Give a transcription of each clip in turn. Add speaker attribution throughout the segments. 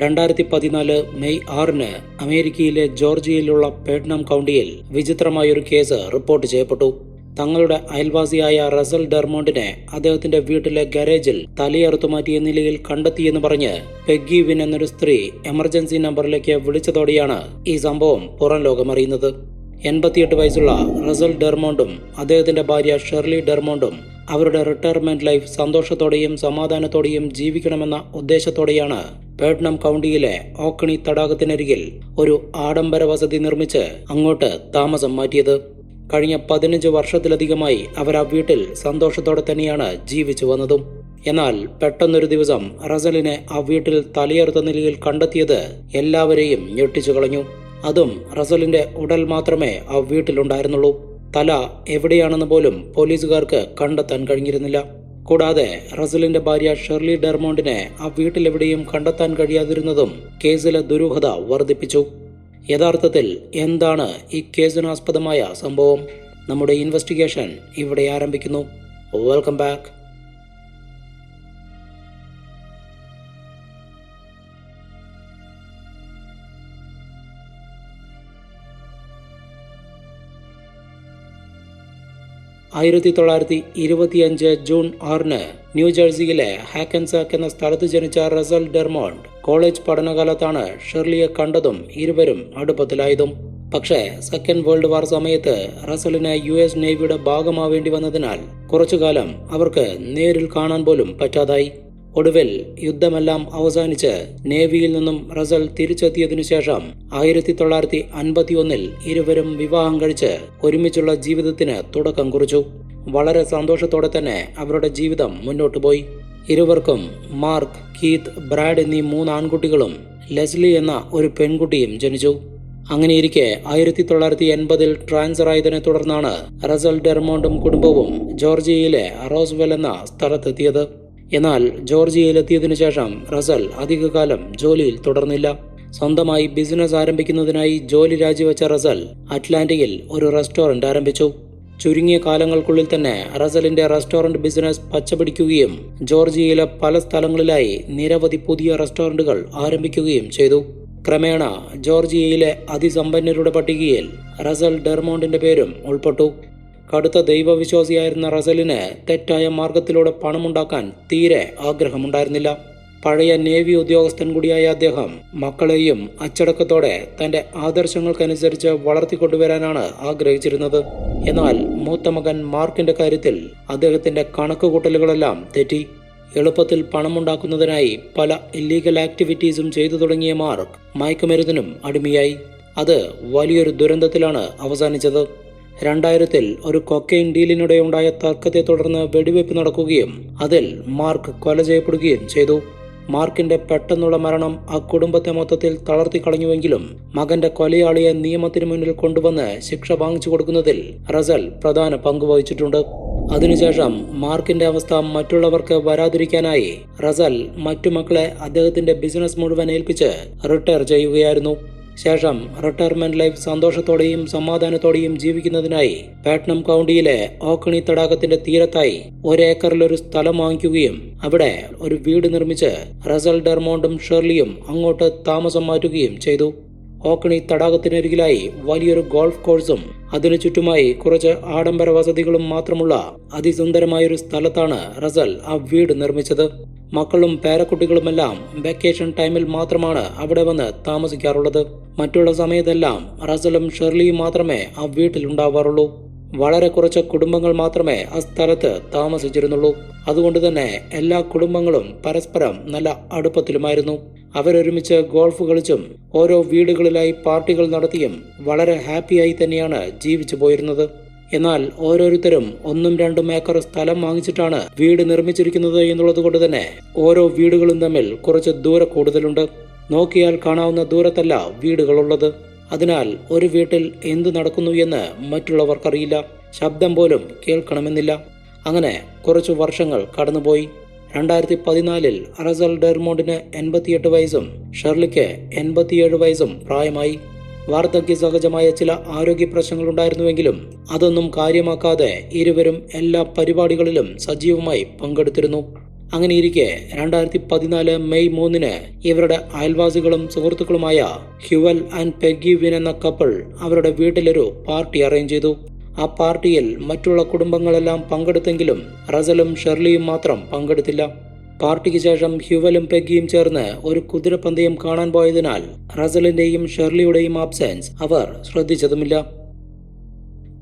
Speaker 1: രണ്ടായിരത്തി പതിനാല് മെയ് ആറിന് അമേരിക്കയിലെ ജോർജിയയിലുള്ള പേട്നം കൗണ്ടിയിൽ വിചിത്രമായൊരു കേസ് റിപ്പോർട്ട് ചെയ്യപ്പെട്ടു. തങ്ങളുടെ അയൽവാസിയായ റസൽ ഡെർമോണ്ടിനെ അദ്ദേഹത്തിന്റെ വീട്ടിലെ ഗാരേജിൽ തലയറുത്തു മാറ്റിയ നിലയിൽ കണ്ടെത്തിയെന്ന് പറഞ്ഞ് പെഗ്ഗി വിൻ എന്നൊരു സ്ത്രീ എമർജൻസി നമ്പറിലേക്ക് വിളിച്ചതോടെയാണ് ഈ സംഭവം പുറം ലോകമറിയുന്നത്. എൺപത്തിയെട്ട് വയസ്സുള്ള റസൽ ഡെർമോണ്ടും അദ്ദേഹത്തിന്റെ ഭാര്യ ഷെർലി ഡെർമോണ്ടും അവരുടെ റിട്ടയർമെന്റ് ലൈഫ് സന്തോഷത്തോടെയും സമാധാനത്തോടെയും ജീവിക്കണമെന്ന ഉദ്ദേശത്തോടെയാണ് പേട്നം കൗണ്ടിയിലെ ഓക്കണി തടാകത്തിനരികിൽ ഒരു ആഡംബര വസതി നിർമ്മിച്ച് അങ്ങോട്ട് താമസം മാറ്റിയത്. കഴിഞ്ഞ പതിനഞ്ച് വർഷത്തിലധികമായി അവർ ആ വീട്ടിൽ സന്തോഷത്തോടെ തന്നെയാണ് ജീവിച്ചു വന്നതും. എന്നാൽ പെട്ടെന്നൊരു ദിവസം റസലിനെ ആ വീട്ടിൽ തലയെറുത്ത നിലയിൽ കണ്ടെത്തിയത് എല്ലാവരെയും ഞെട്ടിച്ചു കളഞ്ഞു. അതും റസലിന്റെ ഉടൽ മാത്രമേ ആ വീട്ടിലുണ്ടായിരുന്നുള്ളൂ. തല എവിടെയാണെന്ന് പോലും പോലീസുകാർക്ക് കണ്ടെത്താൻ കഴിഞ്ഞിരുന്നില്ല. കൂടാതെ റസലിന്റെ ഭാര്യ ഷെർലി ഡെർമോണ്ടിനെ ആ വീട്ടിലെവിടെയും കണ്ടെത്താൻ കഴിയാതിരുന്നതും കേസിലെ ദുരൂഹത വർദ്ധിപ്പിച്ചു. യഥാർത്ഥത്തിൽ എന്താണ് ഈ കേസിനാസ്പദമായ സംഭവം? നമ്മുടെ ഇൻവെസ്റ്റിഗേഷൻ ഇവിടെ ആരംഭിക്കുന്നു. Welcome back. ആയിരത്തി തൊള്ളായിരത്തി ഇരുപത്തിയഞ്ച് ജൂൺ ആറിന് ന്യൂജേഴ്സിയിലെ ഹാക്കൻസാക്ക് എന്ന സ്ഥലത്ത് ജനിച്ച റസൽ ഡെർമോണ്ട് കോളേജ് പഠനകാലത്താണ് ഷെർലിയെ കണ്ടതും ഇരുവരും അടുപ്പത്തിലായതും. പക്ഷേ സെക്കൻഡ് വേൾഡ് വാർ സമയത്ത് റസലിന് യു എസ് നേവിയുടെ ഭാഗമാവേണ്ടി വന്നതിനാൽ കുറച്ചുകാലം അവർക്ക് നേരിൽ കാണാൻ പോലും പറ്റാതായി. ഒടുവിൽ യുദ്ധമെല്ലാം അവസാനിച്ച് നേവിയിൽ നിന്നും റസൽ തിരിച്ചെത്തിയതിനു ശേഷം ആയിരത്തി തൊള്ളായിരത്തി അൻപത്തിയൊന്നിൽ ഇരുവരും വിവാഹം കഴിച്ച് ഒരുമിച്ചുള്ള ജീവിതത്തിന് തുടക്കം കുറിച്ചു. വളരെ സന്തോഷത്തോടെ തന്നെ അവരുടെ ജീവിതം മുന്നോട്ടു പോയി. ഇരുവർക്കും മാർക്ക് കീത്ത് ബ്രാഡ് എന്നീ മൂന്ന് ആൺകുട്ടികളും ലെസ്ലി എന്ന ഒരു പെൺകുട്ടിയും ജനിച്ചു. അങ്ങനെയിരിക്കെ ആയിരത്തി തൊള്ളായിരത്തി എൺപതിൽ ട്രാൻസ്ഫർ ആയതിനെ തുടർന്നാണ് റസൽ ഡെർമോണ്ടും കുടുംബവും ജോർജിയയിലെ റോസ്വെൽ എന്ന സ്ഥലത്തെത്തിയത്. എന്നാൽ ജോർജിയയിലെത്തിയതിനു ശേഷം റസൽ അധികകാലം ജോലിയിൽ തുടർന്നില്ല. സ്വന്തമായി ബിസിനസ് ആരംഭിക്കുന്നതിനായി ജോലി രാജിവെച്ച റസൽ അറ്റ്ലാന്റയിൽ ഒരു റെസ്റ്റോറന്റ് ആരംഭിച്ചു. ചുരുങ്ങിയ കാലങ്ങൾക്കുള്ളിൽ തന്നെ റസലിന്റെ റെസ്റ്റോറന്റ് ബിസിനസ് പച്ചപിടിക്കുകയും ജോർജിയയിലെ പല സ്ഥലങ്ങളിലായി നിരവധി പുതിയ റെസ്റ്റോറന്റുകൾ ആരംഭിക്കുകയും ചെയ്തു. ക്രമേണ ജോർജിയയിലെ അതിസമ്പന്നരുടെ പട്ടികയിൽ റസൽ ഡെർമോണ്ടിന്റെ പേരും ഉൾപ്പെട്ടു. കടുത്ത ദൈവവിശ്വാസിയായിരുന്ന റസലിന് തെറ്റായ മാർഗത്തിലൂടെ പണമുണ്ടാക്കാൻ തീരെ ആഗ്രഹമുണ്ടായിരുന്നില്ല. പഴയ നേവി ഉദ്യോഗസ്ഥൻ കൂടിയായ അദ്ദേഹം മക്കളെയും അച്ചടക്കത്തോടെ തന്റെ ആദർശങ്ങൾക്കനുസരിച്ച് വളർത്തിക്കൊണ്ടുവരാനാണ് ആഗ്രഹിച്ചിരുന്നത്. എന്നാൽ മൂത്ത മകൻ മാർക്കിന്റെ കാര്യത്തിൽ അദ്ദേഹത്തിന്റെ കണക്കുകൂട്ടലുകളെല്ലാം തെറ്റി. എളുപ്പത്തിൽ പണമുണ്ടാക്കുന്നതിനായി പല ഇല്ലീഗൽ ആക്ടിവിറ്റീസും ചെയ്തു തുടങ്ങിയ മാർക്ക് മയക്കുമരുന്നിനും അടിമയായി. അത് വലിയൊരു ദുരന്തത്തിലാണ് അവസാനിച്ചത്. രണ്ടായിരത്തിൽ ഒരു കൊക്കൈൻ ഡീലിനിടെ ഉണ്ടായ തർക്കത്തെ തുടർന്ന് വെടിവയ്പ് നടക്കുകയും അതിൽ മാർക്ക് കൊല ചെയ്യപ്പെടുകയും ചെയ്തു. മാർക്കിന്റെ പെട്ടെന്നുള്ള മരണം ആ കുടുംബത്തെ മൊത്തത്തിൽ തളർത്തിക്കളഞ്ഞുവെങ്കിലും മകന്റെ കൊലയാളിയെ നിയമത്തിന് മുന്നിൽ കൊണ്ടുവന്ന് ശിക്ഷ വാങ്ങിച്ചു കൊടുക്കുന്നതിൽ റസൽ പ്രധാന പങ്ക് വഹിച്ചിട്ടുണ്ട്. അതിനുശേഷം മാർക്കിന്റെ അവസ്ഥ മറ്റുള്ളവർക്ക് വരാതിരിക്കാനായി റസൽ മറ്റു മക്കളെ അദ്ദേഹത്തിന്റെ ബിസിനസ് മുഴുവൻ ഏൽപ്പിച്ച് റിട്ടയർ ചെയ്യുകയായിരുന്നു. ശേഷം റിട്ടയർമെന്റ് ലൈഫ് സന്തോഷത്തോടെയും സമാധാനത്തോടെയും ജീവിക്കുന്നതിനായി പാട്നം കൗണ്ടിയിലെ ഓക്കണി തടാകത്തിന്റെ തീരത്തായി ഒരേക്കറിൽ ഒരു സ്ഥലം വാങ്ങിക്കുകയും അവിടെ ഒരു വീട് നിർമ്മിച്ച് റസൽ ഡെർമോണ്ടും ഷെർലിയും അങ്ങോട്ട് താമസം മാറ്റുകയും ചെയ്തു. ഓക്കണി തടാകത്തിനരികിലായി വലിയൊരു ഗോൾഫ് കോഴ്സും അതിനു ചുറ്റുമായി കുറച്ച് ആഡംബര വസതികളും മാത്രമുള്ള അതിസുന്ദരമായൊരു സ്ഥലത്താണ് റസൽ ആ വീട് നിർമ്മിച്ചത്. മക്കളും പേരക്കുട്ടികളുമെല്ലാം വെക്കേഷൻ ടൈമിൽ മാത്രമാണ് അവിടെ വന്ന് താമസിക്കാറുള്ളത്. മറ്റുള്ള സമയത്തെല്ലാം റസലും ഷെർലിയും മാത്രമേ ആ വീട്ടിലുണ്ടാവാറുള്ളൂ വളരെ കുറച്ച് കുടുംബങ്ങൾ മാത്രമേ ആ സ്ഥലത്ത് താമസിച്ചിരുന്നുള്ളൂ. അതുകൊണ്ട് തന്നെ എല്ലാ കുടുംബങ്ങളും പരസ്പരം നല്ല അടുപ്പത്തിലുമായിരുന്നു. അവരൊരുമിച്ച് ഗോൾഫ് കളിച്ചും ഓരോ വീടുകളിലായി പാർട്ടികൾ നടത്തിയും വളരെ ഹാപ്പിയായി തന്നെയാണ് ജീവിച്ചു പോയിരുന്നത്. എന്നാൽ ഓരോരുത്തരും ഒന്നും രണ്ടും ഏക്കർ സ്ഥലം വാങ്ങിച്ചിട്ടാണ് വീട് നിർമ്മിച്ചിരിക്കുന്നത് എന്നുള്ളത് കൊണ്ട് തന്നെ ഓരോ വീടുകളും തമ്മിൽ കുറച്ച് ദൂര കൂടുതലുണ്ട്. നോക്കിയാൽ കാണാവുന്ന ദൂരത്തല്ല വീടുകളുള്ളത്. അതിനാൽ ഒരു വീട്ടിൽ എന്തു നടക്കുന്നു എന്ന് മറ്റുള്ളവർക്കറിയില്ല. ശബ്ദം പോലും കേൾക്കണമെന്നില്ല. അങ്ങനെ കുറച്ചു വർഷങ്ങൾ കടന്നുപോയി. രണ്ടായിരത്തി പതിനാലിൽ റസൽ ഡെർമോണ്ടിന് എൺപത്തിയെട്ട് വയസ്സും ഷെർലിക്ക് എൺപത്തിയേഴ് വയസ്സും പ്രായമായി. വാർദ്ധക്യ സഹജമായ ചില ആരോഗ്യ പ്രശ്നങ്ങളുണ്ടായിരുന്നുവെങ്കിലും അതൊന്നും കാര്യമാക്കാതെ ഇരുവരും എല്ലാ പരിപാടികളിലും സജീവമായി പങ്കെടുത്തിരുന്നു. അങ്ങനെയിരിക്കെ രണ്ടായിരത്തി പതിനാല് മെയ് മൂന്നിന് ഇവരുടെ അയൽവാസികളും സുഹൃത്തുക്കളുമായ ഹ്യുവൽ ആൻഡ് പെഗ്ഗി വിൻ എന്ന കപ്പിൾ അവരുടെ വീട്ടിലൊരു പാർട്ടി അറേഞ്ച് ചെയ്തു. ആ പാർട്ടിയിൽ മറ്റുള്ള കുടുംബങ്ങളെല്ലാം പങ്കെടുത്തെങ്കിലും റസലും ഷെർലിയും മാത്രം പങ്കെടുത്തില്ല. പാർട്ടിക്ക് ശേഷം ഹ്യുവലും പെഗ്ഗിയും ചേർന്ന് ഒരു കുതിരപ്പന്തയം കാണാൻ പോയതിനാൽ റസലിന്റെയും ഷെർലിയുടെയും ആബ്സെൻസ് അവർ ശ്രദ്ധിച്ചതുമില്ല.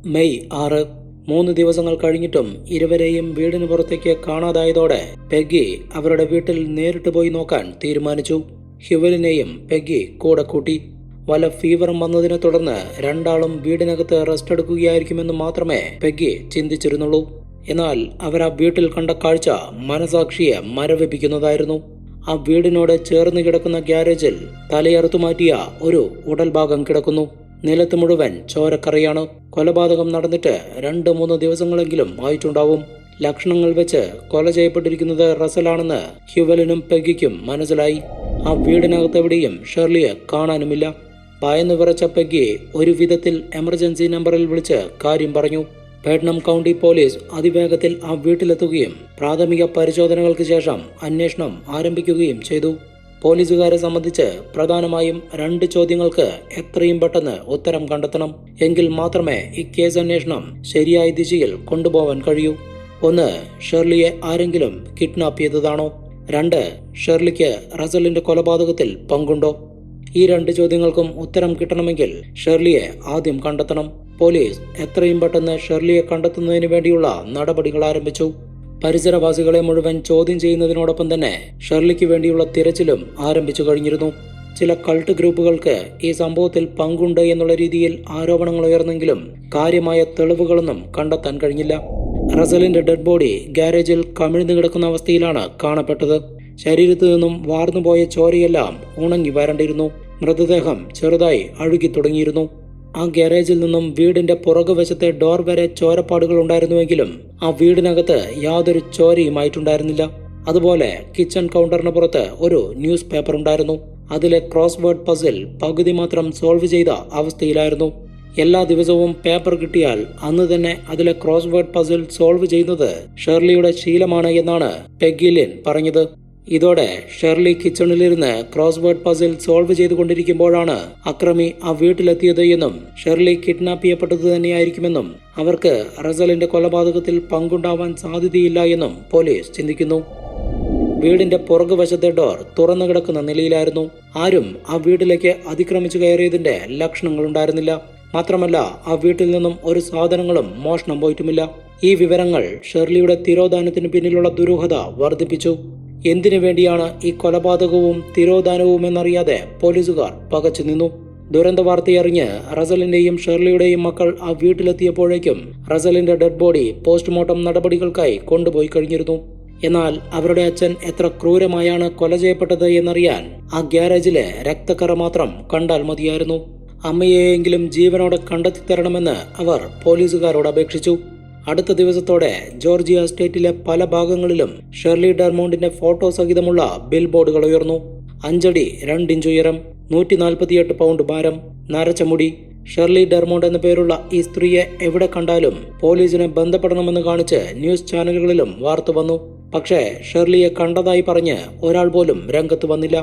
Speaker 1: മെയ് ആറ് മൂന്ന് ദിവസങ്ങൾ കഴിഞ്ഞിട്ടും ഇരുവരെയും വീടിന് പുറത്തേക്ക് കാണാതായതോടെ പെഗ്ഗി അവരുടെ വീട്ടിൽ നേരിട്ട് പോയി നോക്കാൻ തീരുമാനിച്ചു. ഹ്യുവലിനെയും പെഗ്ഗി കൂടെ കൂട്ടി. വല്ല ഫീവറും വന്നതിനെ തുടർന്ന് രണ്ടാളും വീടിനകത്ത് റെസ്റ്റ് എടുക്കുകയായിരിക്കുമെന്ന് മാത്രമേ പെഗ്ഗി ചിന്തിച്ചിരുന്നുള്ളൂ. എന്നാൽ അവർ ആ വീട്ടിൽ കണ്ട കാഴ്ച മനസാക്ഷിയെ മരവിപ്പിക്കുന്നതായിരുന്നു. ആ വീടിനോട് ചേർന്ന് കിടക്കുന്ന ഗ്യാരേജിൽ തലയറുത്തു മാറ്റിയ ഒരു ഉടൽ ഭാഗം കിടക്കുന്നു. നിലത്ത് മുഴുവൻ ചോരക്കറിയാണ്. കൊലപാതകം നടന്നിട്ട് രണ്ട് മൂന്ന് ദിവസങ്ങളെങ്കിലും ആയിട്ടുണ്ടാവും. ലക്ഷണങ്ങൾ വെച്ച് കൊല ചെയ്യപ്പെട്ടിരിക്കുന്നത് റസലാണെന്ന് ഹ്യുവലിനും പെഗ്ഗിക്കും മനസ്സിലായി. ആ വീടിനകത്തെവിടെയും ഷെർലിയെ കാണാനുമില്ല. ഭയന്നു വിറച്ച പെഗ്ഗിയെ ഒരു വിധത്തിൽ എമർജൻസി നമ്പറിൽ വിളിച്ച് കാര്യം പറഞ്ഞു. പേട്നം കൗണ്ടി പോലീസ് അതിവേഗത്തിൽ ആ വീട്ടിലെത്തുകയും പ്രാഥമിക പരിശോധനകൾക്ക് ശേഷം അന്വേഷണം ആരംഭിക്കുകയും ചെയ്തു. പോലീസുകാരെ സംബന്ധിച്ച് പ്രധാനമായും രണ്ട് ചോദ്യങ്ങൾക്ക് എത്രയും പെട്ടെന്ന് ഉത്തരം കണ്ടെത്തണം. എങ്കിൽ മാത്രമേ ഈ കേസ് അന്വേഷണം ശരിയായ ദിശയിൽ കൊണ്ടുപോകാൻ കഴിയൂ. ഒന്ന് ഷെർലിയെ ആരെങ്കിലും കിഡ്നാപ്പ് ചെയ്തതാണോ? രണ്ട് ഷെർലിക്ക് റസലിന്റെ കൊലപാതകത്തിൽ പങ്കുണ്ടോ? ഈ രണ്ട് ചോദ്യങ്ങൾക്കും ഉത്തരം കിട്ടണമെങ്കിൽ ഷെർലിയെ ആദ്യം കണ്ടെത്തണം. പോലീസ് എത്രയും പെട്ടെന്ന് ഷെർലിയെ കണ്ടെത്തുന്നതിന് വേണ്ടിയുള്ള നടപടികൾ ആരംഭിച്ചു. പരിസരവാസികളെ മുഴുവൻ ചോദ്യം ചെയ്യുന്നതിനോടൊപ്പം തന്നെ ഷെർലിക്ക് വേണ്ടിയുള്ള തിരച്ചിലും ആരംഭിച്ചു കഴിഞ്ഞിരുന്നു. ചില കൾട്ട് ഗ്രൂപ്പുകൾക്ക് ഈ സംഭവത്തിൽ പങ്കുണ്ട് എന്നുള്ള രീതിയിൽ ആരോപണങ്ങൾ ഉയർന്നെങ്കിലും കാര്യമായ തെളിവുകളൊന്നും കണ്ടെത്താൻ കഴിഞ്ഞില്ല. റസലിന്റെ ഡെഡ് ബോഡി ഗാരേജിൽ കമിഴ്ന്നു കിടക്കുന്ന അവസ്ഥയിലാണ് കാണപ്പെട്ടത്. ശരീരത്തു നിന്നും വാർന്നുപോയ ചോരയെല്ലാം ഉണങ്ങി വരണ്ടിരുന്നു. മൃതദേഹം ചെറുതായി അഴുകി തുടങ്ങിയിരുന്നു. ആ ഗാരേജിൽ നിന്നും വീടിന്റെ പുറകുവശത്തെ ഡോർ വരെ ചോരപ്പാടുകൾ ഉണ്ടായിരുന്നുവെങ്കിലും ആ വീടിനകത്ത് യാതൊരു ചോരയുമായിട്ടുണ്ടായിരുന്നില്ല. അതുപോലെ കിച്ചൺ കൗണ്ടറിന് പുറത്ത് ഒരു ന്യൂസ് പേപ്പർ ഉണ്ടായിരുന്നു. അതിലെ ക്രോസ് വേർഡ് പസിൽ പകുതി മാത്രം സോൾവ് ചെയ്ത അവസ്ഥയിലായിരുന്നു. എല്ലാ ദിവസവും പേപ്പർ കിട്ടിയാൽ അന്ന് തന്നെ അതിലെ ക്രോസ് വേർഡ് പസിൽ സോൾവ് ചെയ്യുന്നത് ഷെർലിയുടെ ശീലമാണ് എന്നാണ് പെഗിലിൻ പറഞ്ഞത്. ഇതോടെ ഷെർലി കിച്ചണിലിരുന്ന് ക്രോസ് വേർഡ് പസിൽ സോൾവ് ചെയ്തുകൊണ്ടിരിക്കുമ്പോഴാണ് അക്രമി ആ വീട്ടിലെത്തിയത് എന്നും ഷെർലി കിഡ്നാപ്പ് ചെയ്യപ്പെട്ടത് തന്നെയായിരിക്കുമെന്നും അവർക്ക് റസലിന്റെ കൊലപാതകത്തിൽ പങ്കുണ്ടാവാൻ സാധ്യതയില്ല എന്നും പോലീസ് ചിന്തിക്കുന്നു. വീടിന്റെ പുറകുവശത്തെ ഡോർ തുറന്നു കിടക്കുന്ന നിലയിലായിരുന്നു. ആരും ആ വീട്ടിലേക്ക് അതിക്രമിച്ചു കയറിയതിന്റെ ലക്ഷണങ്ങൾ ഉണ്ടായിരുന്നില്ല. മാത്രമല്ല ആ വീട്ടിൽ നിന്നും ഒരു സാധനങ്ങളും മോഷണം പോയിട്ടുമില്ല. ഈ വിവരങ്ങൾ ഷെർലിയുടെ തിരോധാനത്തിന് പിന്നിലുള്ള ദുരൂഹത വർദ്ധിപ്പിച്ചു. എന്തിനു വേണ്ടിയാണ് ഈ കൊലപാതകവും തിരോധാനവും എന്നറിയാതെ പോലീസുകാർ പകച്ചു നിന്നു? ദുരന്ത വാർത്തയറിഞ്ഞ് റസലിന്റെയും ഷെർലിയുടെയും മക്കൾ ആ വീട്ടിലെത്തിയപ്പോഴേക്കും റസലിന്റെ ഡെഡ് ബോഡി പോസ്റ്റ്മോർട്ടം നടപടികൾക്കായി കൊണ്ടുപോയി കഴിഞ്ഞിരുന്നു. എന്നാൽ അവരുടെ അച്ഛൻ എത്ര ക്രൂരമായാണ് കൊല ചെയ്യപ്പെട്ടത് എന്നറിയാൻ ആ ഗ്യാരേജിലെ രക്തക്കറ മാത്രം കണ്ടാൽ മതിയായിരുന്നു. അമ്മയെയെങ്കിലും ജീവനോടെ കണ്ടെത്തി തരണമെന്ന് അവർ പോലീസുകാരോട് അപേക്ഷിച്ചു. അടുത്ത ദിവസത്തോടെ ജോർജിയ സ്റ്റേറ്റിലെ പല ഭാഗങ്ങളിലും ഷെർലി ഡർമോണ്ടിന്റെ ഫോട്ടോ സഹിതമുള്ള ബിൽ ബോർഡുകൾ ഉയർന്നു. അഞ്ചടി രണ്ടിഞ്ച് ഉയരം നൂറ്റി നാൽപ്പത്തിയെട്ട് പൗണ്ട് ഭാരം നരച്ചമുടി ഷെർലി ഡെർമോണ്ട് എന്ന പേരുള്ള ഈ സ്ത്രീയെ എവിടെ കണ്ടാലും പോലീസിനെ ബന്ധപ്പെടണമെന്ന് കാണിച്ച് ന്യൂസ് ചാനലുകളിലും വാർത്ത വന്നു. പക്ഷേ ഷെർലിയെ കണ്ടതായി പറഞ്ഞ് ഒരാൾ പോലും രംഗത്ത് വന്നില്ല.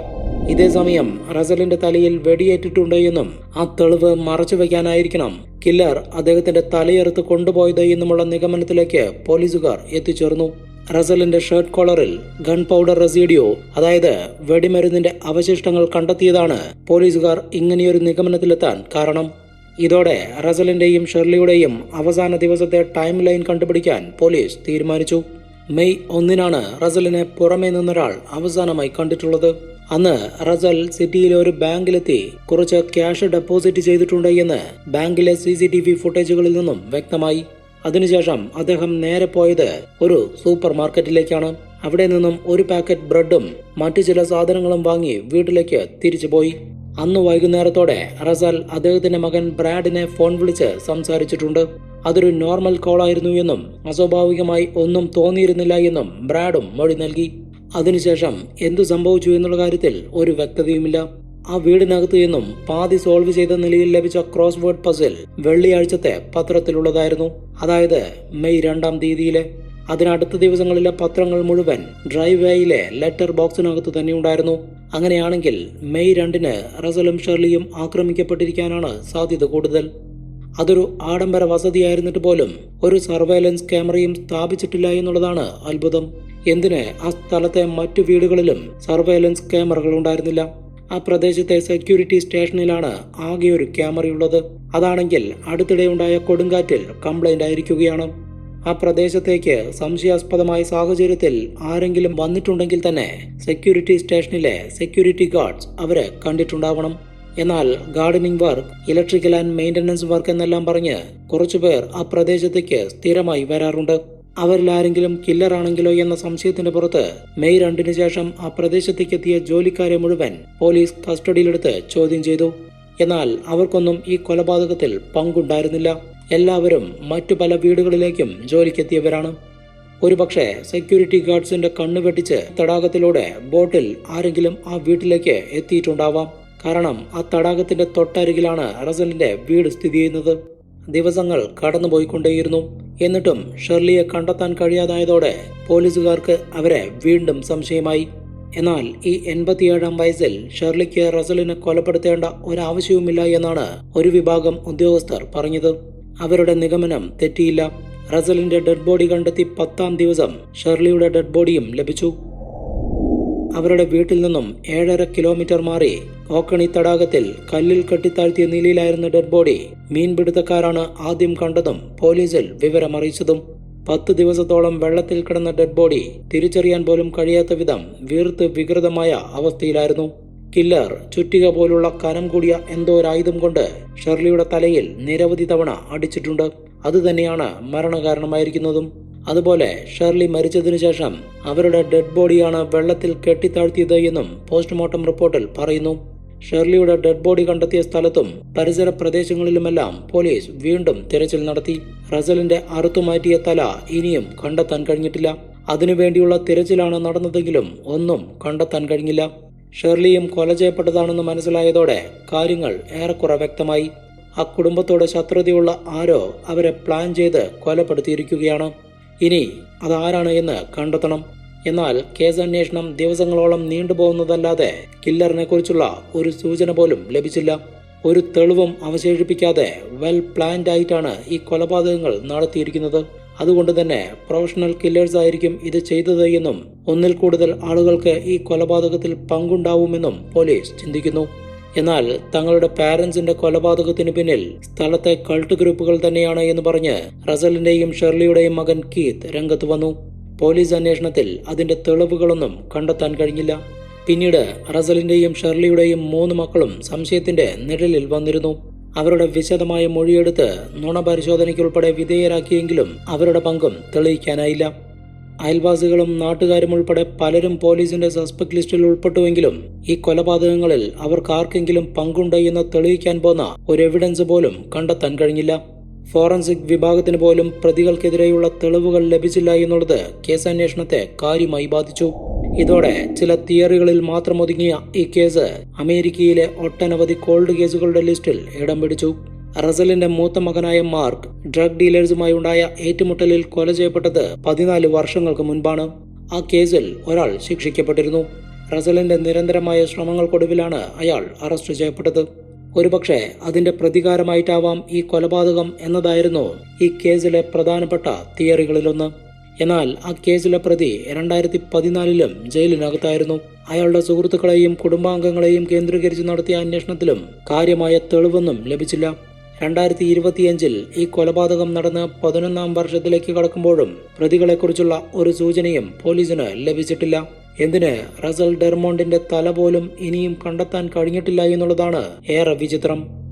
Speaker 1: ഇതേ സമയം റസലിന്റെ തലയിൽ വെടിയേറ്റിട്ടുണ്ട് എന്നും ആ തെളിവ് മറച്ചു വയ്ക്കാനായിരിക്കണം. കില്ലർ അദ്ദേഹത്തിന്റെ തലയെറുത്ത് കൊണ്ടുപോയത് എന്നുമുള്ള നിഗമനത്തിലേക്ക് പോലീസുകാർ എത്തിച്ചേർന്നു. റസലിന്റെ ഷർട്ട് കോളറിൽ ഗൺ പൗഡർ റെസിഡിയോ അതായത് വെടിമരുന്നിന്റെ അവശിഷ്ടങ്ങൾ കണ്ടെത്തിയതാണ് പോലീസുകാർ ഇങ്ങനെയൊരു നിഗമനത്തിലെത്താൻ കാരണം. ഇതോടെ റസലിന്റെയും ഷെർലിയുടെയും അവസാന ദിവസത്തെ ടൈം ലൈൻ കണ്ടുപിടിക്കാൻ പോലീസ് തീരുമാനിച്ചു. മെയ് ഒന്നിനാണ് റസലിനെ പുറമേ നിന്നൊരാൾ അവസാനമായി കണ്ടിട്ടുള്ളത്. അന്ന് റസൽ സിറ്റിയിലെ ഒരു ബാങ്കിലെത്തി കുറച്ച് ക്യാഷ് ഡെപ്പോസിറ്റ് ചെയ്തിട്ടുണ്ട് എന്ന് ബാങ്കിലെ സി സി ടി വി ഫുട്ടേജുകളിൽ നിന്നും വ്യക്തമായി. അതിനുശേഷം അദ്ദേഹം നേരെ പോയത് ഒരു സൂപ്പർ മാർക്കറ്റിലേക്കാണ്. അവിടെ നിന്നും ഒരു പാക്കറ്റ് ബ്രെഡും മറ്റു ചില സാധനങ്ങളും വാങ്ങി വീട്ടിലേക്ക് തിരിച്ചുപോയി അന്ന് വൈകുന്നേരത്തോടെ റസൽ അദ്ദേഹത്തിന്റെ മകൻ ബ്രാഡിനെ ഫോൺ വിളിച്ച് സംസാരിച്ചിട്ടുണ്ട്. അതൊരു നോർമൽ കോളായിരുന്നു എന്നും അസ്വാഭാവികമായി ഒന്നും തോന്നിയിരുന്നില്ല എന്നും ബ്രാഡും മൊഴി നൽകി. അതിനുശേഷം എന്തു സംഭവിച്ചു എന്നുള്ള കാര്യത്തിൽ ഒരു വ്യക്തതയുമില്ല. ആ വീടിനകത്ത് നിന്നും പാതി സോൾവ് ചെയ്ത നിലയിൽ ലഭിച്ച ക്രോസ് വേർഡ് പസിൽ വെള്ളിയാഴ്ചത്തെ പത്രത്തിലുള്ളതായിരുന്നു. അതായത് മെയ് രണ്ടാം തീയതിയിലെ. അതിനടുത്ത ദിവസങ്ങളിലെ പത്രങ്ങൾ മുഴുവൻ ഡ്രൈവ് വേയിലെ ലെറ്റർ ബോക്സിനകത്ത് തന്നെ ഉണ്ടായിരുന്നു. അങ്ങനെയാണെങ്കിൽ മെയ് രണ്ടിന് റസലും ഷെർലിയും ആക്രമിക്കപ്പെട്ടിരിക്കാനാണ് സാധ്യത കൂടുതൽ. അതൊരു ആഡംബര വസതിയായിരുന്നിട്ട് പോലും ഒരു സർവൈലൻസ് ക്യാമറയും സ്ഥാപിച്ചിട്ടില്ല എന്നുള്ളതാണ് അത്ഭുതം. എന്തിന് ആ സ്ഥലത്തെ മറ്റു വീടുകളിലും സർവൈലൻസ് ക്യാമറകൾ ഉണ്ടായിരുന്നില്ല? ആ പ്രദേശത്തെ സെക്യൂരിറ്റി സ്റ്റേഷനിലാണ് ആകെ ഒരു ക്യാമറയുള്ളത്. അതാണെങ്കിൽ അടുത്തിടെ ഉണ്ടായ കൊടുങ്കാറ്റിൽ കംപ്ലൈന്റ് ആയിരിക്കുകയാണ്. ആ പ്രദേശത്തേക്ക് സംശയാസ്പദമായ സാഹചര്യത്തിൽ ആരെങ്കിലും വന്നിട്ടുണ്ടെങ്കിൽ തന്നെ സെക്യൂരിറ്റി സ്റ്റേഷനിലെ സെക്യൂരിറ്റി ഗാർഡ്സ് അവരെ കണ്ടിട്ടുണ്ടാവണം. എന്നാൽ gardening work electrical and maintenance work എന്നെല്ലാം പറഞ്ഞ് കുറച്ചുപേർ ആ പ്രദേശത്തേക്ക് സ്ഥിരമായി വരാറുണ്ട്. അവരിൽ ആരെങ്കിലും കില്ലറാണെങ്കിലോ എന്ന സംശയത്തിന്റെ പുറത്ത് മെയ് രണ്ടിന് ശേഷം ആ പ്രദേശത്തേക്ക് എത്തിയ ജോലിക്കാരെ മുഴുവൻ പോലീസ് കസ്റ്റഡിയിലെടുത്ത് ചോദ്യം ചെയ്തു. എന്നാൽ അവർക്കൊന്നും ഈ കൊലപാതകത്തിൽ പങ്കുണ്ടായിരുന്നില്ല. എല്ലാവരും മറ്റു പല വീടുകളിലേക്കും ജോലിക്കെത്തിയവരാണ്. ഒരുപക്ഷെ സെക്യൂരിറ്റി ഗാർഡ്സിന്റെ കണ്ണു വെട്ടിച്ച് തടാകത്തിലൂടെ ബോട്ടിൽ ആരെങ്കിലും ആ വീട്ടിലേക്ക് എത്തിയിട്ടുണ്ടാവാം. കാരണം ആ തടാകത്തിന്റെ തൊട്ടരികിലാണ് റസലിന്റെ വീട് സ്ഥിതി ചെയ്യുന്നത്. ദിവസങ്ങൾ കടന്നുപോയിക്കൊണ്ടേയിരുന്നു. എന്നിട്ടും ഷെർലിയെ കണ്ടെത്താൻ കഴിയാതായതോടെ പോലീസുകാർക്ക് അവരെ വീണ്ടും സംശയമായി. എന്നാൽ ഈ എൺപത്തിയേഴാം വയസ്സിൽ ഷെർലിക്ക് റസലിനെ കൊലപ്പെടുത്തേണ്ട ഒരാവശ്യവുമില്ല എന്നാണ് ഒരു വിഭാഗം ഉദ്യോഗസ്ഥർ പറഞ്ഞത്. അവരുടെ നിഗമനം തെറ്റിയില്ല. റസലിന്റെ ഡെഡ് ബോഡി കണ്ടെത്തി പത്താം ദിവസം ഷെർലിയുടെ ഡെഡ് ബോഡിയും ലഭിച്ചു. അവരുടെ വീട്ടിൽ നിന്നും ഏഴര കിലോമീറ്റർ മാറി കോക്കണി തടാകത്തിൽ കല്ലിൽ കെട്ടിത്താഴ്ത്തിയ നിലയിലായിരുന്ന ഡെഡ് ബോഡി മീൻപിടുത്തക്കാരാണ് ആദ്യം കണ്ടതും പോലീസിൽ വിവരമറിയിച്ചതും. പത്ത് ദിവസത്തോളം വെള്ളത്തിൽ കിടന്ന ഡെഡ് ബോഡി തിരിച്ചറിയാൻ പോലും കഴിയാത്ത വിധം വീർത്ത് വികൃതമായ അവസ്ഥയിലായിരുന്നു. കില്ലർ ചുറ്റിക പോലുള്ള കനം കൂടിയ എന്തോ ഒരായുധം കൊണ്ട് ഷെർലിയുടെ തലയിൽ നിരവധി തവണ അടിച്ചിട്ടുണ്ട്. അതുതന്നെയാണ് മരണകാരണമായിരിക്കുന്നതും. അതുപോലെ ഷെർലി മരിച്ചതിനു ശേഷം അവരുടെ ഡെഡ് ബോഡിയാണ് വെള്ളത്തിൽ കെട്ടിത്താഴ്ത്തിയത് എന്നും പോസ്റ്റ്മോർട്ടം റിപ്പോർട്ടിൽ പറയുന്നു. ഷെർലിയുടെ ഡെഡ് ബോഡി കണ്ടെത്തിയ സ്ഥലത്തും പരിസര പ്രദേശങ്ങളിലുമെല്ലാം പോലീസ് വീണ്ടും തിരച്ചിൽ നടത്തി. റസലിന്റെ അറുത്തുമാറ്റിയ തല ഇനിയും കണ്ടെത്താൻ കഴിഞ്ഞിട്ടില്ല. അതിനുവേണ്ടിയുള്ള തിരച്ചിലാണ് നടന്നതെങ്കിലും ഒന്നും കണ്ടെത്താൻ കഴിഞ്ഞില്ല. ഷെർലിയും കൊല ചെയ്യപ്പെട്ടതാണെന്ന് മനസ്സിലായതോടെ കാര്യങ്ങൾ ഏറെക്കുറെ വ്യക്തമായി. ആ കുടുംബത്തോട് ശത്രുതയുള്ള ആരോ അവരെ പ്ലാൻ ചെയ്ത് കൊലപ്പെടുത്തിയിരിക്കുകയാണ്. ഇനി അതാരാണ് എന്ന് കണ്ടെത്തണം. എന്നാൽ കേസ് അന്വേഷണം ദിവസങ്ങളോളം നീണ്ടുപോകുന്നതല്ലാതെ കില്ലറിനെ കുറിച്ചുള്ള ഒരു സൂചന പോലും ലഭിച്ചില്ല. ഒരു തെളിവും അവശേഷിപ്പിക്കാതെ വെൽ പ്ലാൻഡ് ആയിട്ടാണ് ഈ കൊലപാതകങ്ങൾ നടത്തിയിരിക്കുന്നത്. അതുകൊണ്ട് തന്നെ പ്രൊഫഷണൽ കില്ലേഴ്സ് ആയിരിക്കും ഇത് ചെയ്തത് എന്നും ഒന്നിൽ കൂടുതൽ ആളുകൾക്ക് ഈ കൊലപാതകത്തിൽ പങ്കുണ്ടാവുമെന്നും പോലീസ് ചിന്തിക്കുന്നു. എന്നാൽ തങ്ങളുടെ പാരന്റ്സിന്റെ കൊലപാതകത്തിന് പിന്നിൽ സ്ഥലത്തെ കൾട്ട് ഗ്രൂപ്പുകൾ തന്നെയാണ് എന്ന് പറഞ്ഞ് റസലിന്റെയും ഷെർലിയുടെയും മകൻ കീത്ത് രംഗത്ത് വന്നു. പോലീസ് അന്വേഷണത്തിൽ അതിന്റെ തെളിവുകളൊന്നും കണ്ടെത്താൻ കഴിഞ്ഞില്ല. പിന്നീട് റസലിന്റെയും ഷെർലിയുടെയും മൂന്ന് മക്കളും സംശയത്തിന്റെ നിഴലിൽ വന്നിരുന്നു. അവരുടെ വിശദമായ മൊഴിയെടുത്ത് നുണ പരിശോധനയ്ക്കുൾപ്പെടെ വിധേയരാക്കിയെങ്കിലും അവരുടെ പങ്കും തെളിയിക്കാനായില്ല. അയൽവാസികളും നാട്ടുകാരും ഉൾപ്പെടെ പലരും പോലീസിന്റെ സസ്പെക്ട് ലിസ്റ്റിൽ ഉൾപ്പെട്ടുവെങ്കിലും ഈ കൊലപാതകങ്ങളിൽ അവർക്ക് ആർക്കെങ്കിലും പങ്കുണ്ട് എന്ന് തെളിയിക്കാൻ പോന്ന ഒരു എവിഡൻസ് പോലും കണ്ടെത്താൻ കഴിഞ്ഞില്ല. ഫോറൻസിക് വിഭാഗത്തിന് പോലും പ്രതികൾക്കെതിരെയുള്ള തെളിവുകൾ ലഭിച്ചില്ല എന്നുള്ളത് കേസന്വേഷണത്തെ കാര്യമായി ബാധിച്ചു. ഇതോടെ ചില തിയറികളിൽ മാത്രം ഒതുങ്ങിയ ഈ കേസ് അമേരിക്കയിലെ ഒട്ടനവധി കോൾഡ് കേസുകളുടെ ലിസ്റ്റിൽ ഇടം പിടിച്ചു. റസലിന്റെ മൂത്ത മകനായ മാർക്ക് ഡ്രഗ് ഡീലേഴ്സുമായി ഉണ്ടായ ഏറ്റുമുട്ടലിൽ കൊല ചെയ്യപ്പെട്ടത് പതിനാല് വർഷങ്ങൾക്ക് മുൻപാണ്. ആ കേസിൽ ഒരാൾ ശിക്ഷിക്കപ്പെട്ടിരുന്നു. റസലിന്റെ നിരന്തരമായ ശ്രമങ്ങൾക്കൊടുവിലാണ് അയാൾ അറസ്റ്റ് ചെയ്യപ്പെട്ടത്. ഒരുപക്ഷെ അതിന്റെ പ്രതികാരമായിട്ടാവാം ഈ കൊലപാതകം എന്നതായിരുന്നു ഈ കേസിലെ പ്രധാനപ്പെട്ട തിയറികളിലൊന്ന്. എന്നാൽ ആ കേസിലെ പ്രതി രണ്ടായിരത്തി പതിനാലിലും ജയിലിനകത്തായിരുന്നു. അയാളുടെ സുഹൃത്തുക്കളെയും കുടുംബാംഗങ്ങളെയും കേന്ദ്രീകരിച്ച് നടത്തിയ അന്വേഷണത്തിലും കാര്യമായ തെളിവൊന്നും ലഭിച്ചില്ല. രണ്ടായിരത്തി ഇരുപത്തിയഞ്ചിൽ ഈ കൊലപാതകം നടന്ന് പതിനൊന്നാം വർഷത്തിലേക്ക് കടക്കുമ്പോഴും പ്രതികളെക്കുറിച്ചുള്ള ഒരു സൂചനയും പോലീസിന് ലഭിച്ചിട്ടില്ല. എന്തിന് റസൽ ഡെർമോണ്ടിന്റെ തല പോലും ഇനിയും കണ്ടെത്താൻ കഴിഞ്ഞിട്ടില്ല എന്നുള്ളതാണ് ഏറെ വിചിത്രം.